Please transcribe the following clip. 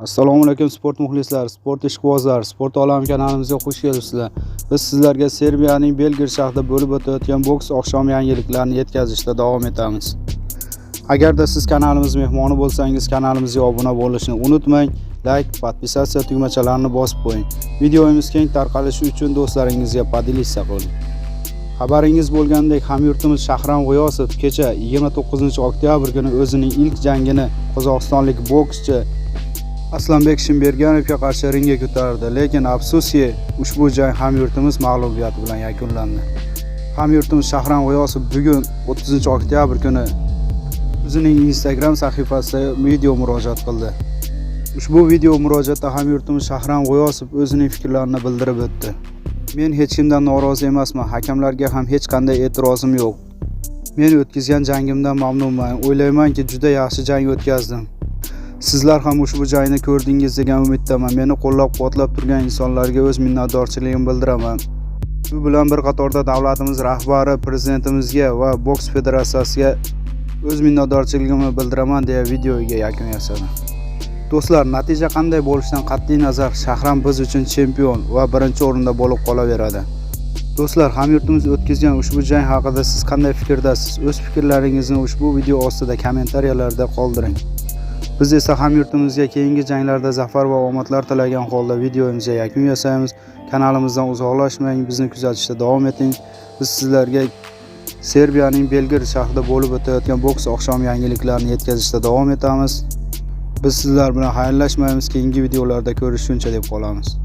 assalomu alaykum sport muxlislari sport ishqibozlari sport olami kanalimizga xush kelibsizlar. Biz sizlarga serbiyaning belgir shahrida bo'lib o'tayotgan boks oqshom yangiliklarini yetkazishda davom etamiz. Agarda siz kanalimiz mehmoni bo'lsangiz kanalimizga obuna bo'lishni unutmang layk podpisatsiya tugmachalarini bosib qo'ying. Videomiz keng tarqalishi uchun do'stlaringizga podelitsiya qiling xabaringiz bo'lgandek hamyurtimiz shahram g'iyosov kecha 29 oktyabr kuni o'zining ilk jangini qozog'istonlik bokschi aslanbek shimberganovga qarshi ringga ko'tardi lekin afsuski ushbu jang hamyurtimiz mag'lubiyati bilan yakunlandi. Hamyurtimiz shahram g'iyosov bugun 30 oktyabr kuni o'zining instagram sahifasida video murojaat qildi. Ushbu video murojaatda hamyurtimiz shahram g'iyosov o'zining fikrlarini bildirib o'tdi. Men hech kimdan norozi emasman hakamlarga ham hech qanday e'tirozim yo'q. Men o'tkazgan jangimdan mamnunman o'ylaymanki juda yaxshi jang o'tkazdim. Sizlar ham ushbu jangni ko'rdingiz degan umiddaman. Meni qo'llab quvvatlab turgan insonlarga o'z minnatdorchiligimni bildiraman. Shu bilan bir qatorda davlatimiz rahbari prezidentimizga va boks federatsiyasiga o'z minnatdorchiligimni bildiraman deya videoga yakun yasadi do'stlar natija qanday bo'lishidan qat'iy nazar shahram biz uchun chempion va birinchi o'rinda bo'lib qolaveradi. Do'stlar hamyurtimiz o'tkazgan ushbu jang haqida siz qanday fikrdasiz? O'z fikrlaringizni ushbu video ostida kommentariyalarda qoldiring. Biz esa hamyurtimizga keyingi janglarda zafar va omadlar tilagan holda videomizga yakun yasaymiz kanalimizdan uzoqlashmang bizni kuzatishda davom eting biz sizlarga serbiyaning belgir shahrida bo'lib o'tayotgan boks oqshom yangiliklarini yetkazishda davom etamiz biz sizlar bilan xayrlashmaymiz keyingi videolarda ko'rishguncha deb qolamiz